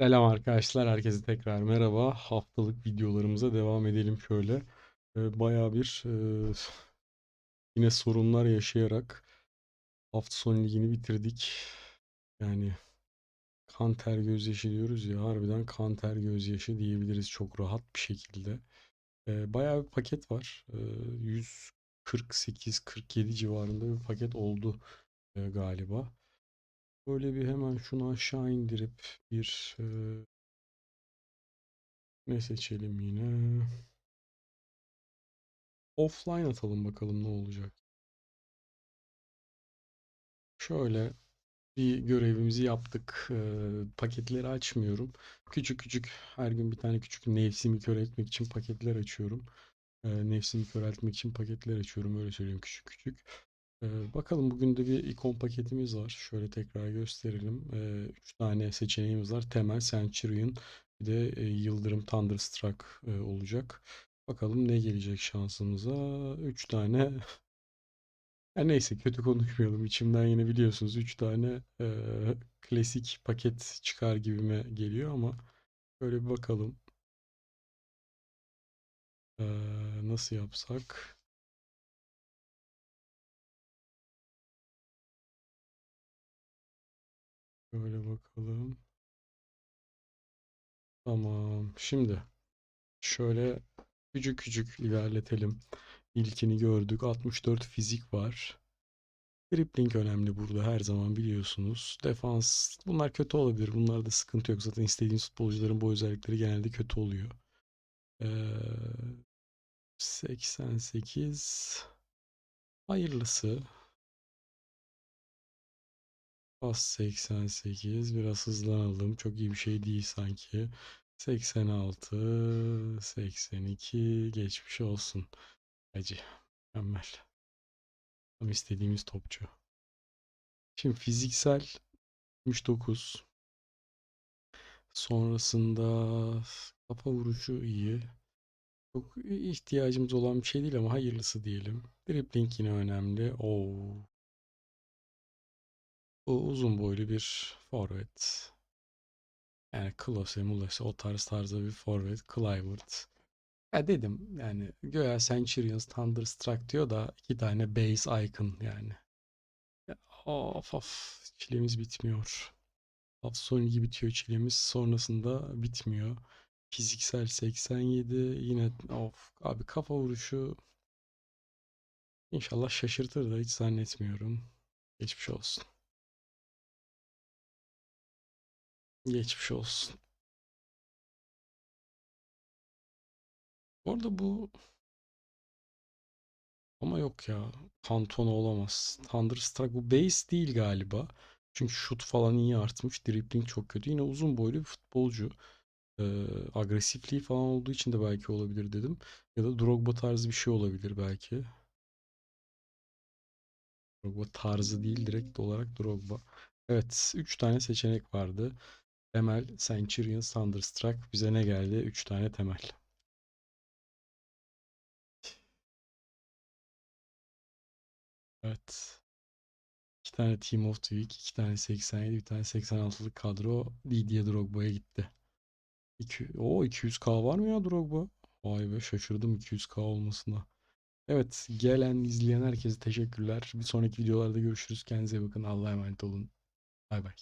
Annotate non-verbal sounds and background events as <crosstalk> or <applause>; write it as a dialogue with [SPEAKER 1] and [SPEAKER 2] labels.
[SPEAKER 1] Selam arkadaşlar, herkese tekrar merhaba. Haftalık videolarımıza devam edelim şöyle. Ee, bayağı bir e, yine sorunlar yaşayarak hafta sonu ligini bitirdik. Yani kan ter gözyaşı diyoruz ya harbiden kan ter gözyaşı diyebiliriz çok rahat bir şekilde. Ee, bayağı bir paket var. Ee, 148-47 civarında bir paket oldu e, galiba. Böyle bir hemen şunu aşağı indirip bir e, ne seçelim yine? Offline atalım bakalım ne olacak. Şöyle bir görevimizi yaptık. Ee, paketleri açmıyorum. Küçük küçük her gün bir tane küçük nefsimi köreltmek için paketler açıyorum. Ee, nefsimi köreltmek için paketler açıyorum. Öyle söyleyeyim küçük küçük. Bakalım bugün de bir ikon paketimiz var. Şöyle tekrar gösterelim. Ee, üç tane seçeneğimiz var. Temel, Centurion, bir de e, Yıldırım Thunderstruck e, olacak. Bakalım ne gelecek şansımıza. Üç tane. <laughs> Ya neyse kötü konuşmayalım. İçimden yine biliyorsunuz üç tane e, klasik paket çıkar gibime geliyor ama şöyle bir bakalım. Ee, nasıl yapsak? Şöyle bakalım. Tamam. Şimdi şöyle küçük küçük ilerletelim. İlkini gördük. 64 fizik var. Dribbling önemli burada her zaman biliyorsunuz. Defans bunlar kötü olabilir. Bunlarda sıkıntı yok. Zaten istediğiniz futbolcuların bu özellikleri genelde kötü oluyor. Ee, 88 hayırlısı. Pas 88 biraz hızlanalım. Çok iyi bir şey değil sanki. 86 82 geçmiş olsun. Acı. Mükemmel. Tam istediğimiz topçu. Şimdi fiziksel 69. Sonrasında kafa vuruşu iyi. Çok ihtiyacımız olan bir şey değil ama hayırlısı diyelim. Dribbling yine önemli. Oo. Bu uzun boylu bir forvet. Yani Klose, Mulese o tarz tarzda bir forvet. Kluivert. Ya dedim yani göya Centurions Thunderstruck diyor da iki tane base icon yani. Ya, of of çilemiz bitmiyor. Hafta sonu ligi bitiyor çilemiz. Sonrasında bitmiyor. Fiziksel 87 yine of abi kafa vuruşu İnşallah şaşırtır da hiç zannetmiyorum. Geçmiş olsun. Geçmiş olsun. Orada bu ama yok ya. Cantona olamaz. Thunderstruck bu base değil galiba. Çünkü şut falan iyi artmış. Dribbling çok kötü. Yine uzun boylu bir futbolcu. Ee, agresifliği falan olduğu için de belki olabilir dedim. Ya da Drogba tarzı bir şey olabilir belki. Drogba tarzı değil direkt olarak Drogba. Evet 3 tane seçenek vardı. Temel, Centurion, Thunderstruck. Bize ne geldi? 3 tane temel. Evet. 2 tane Team of the Week, 2 tane 87, bir tane 86'lık kadro Didier Drogba'ya gitti. 2, o 200k var mı ya Drogba? Vay be şaşırdım 200k olmasına. Evet gelen izleyen herkese teşekkürler. Bir sonraki videolarda görüşürüz. Kendinize bakın. Allah'a emanet olun. Bay bay.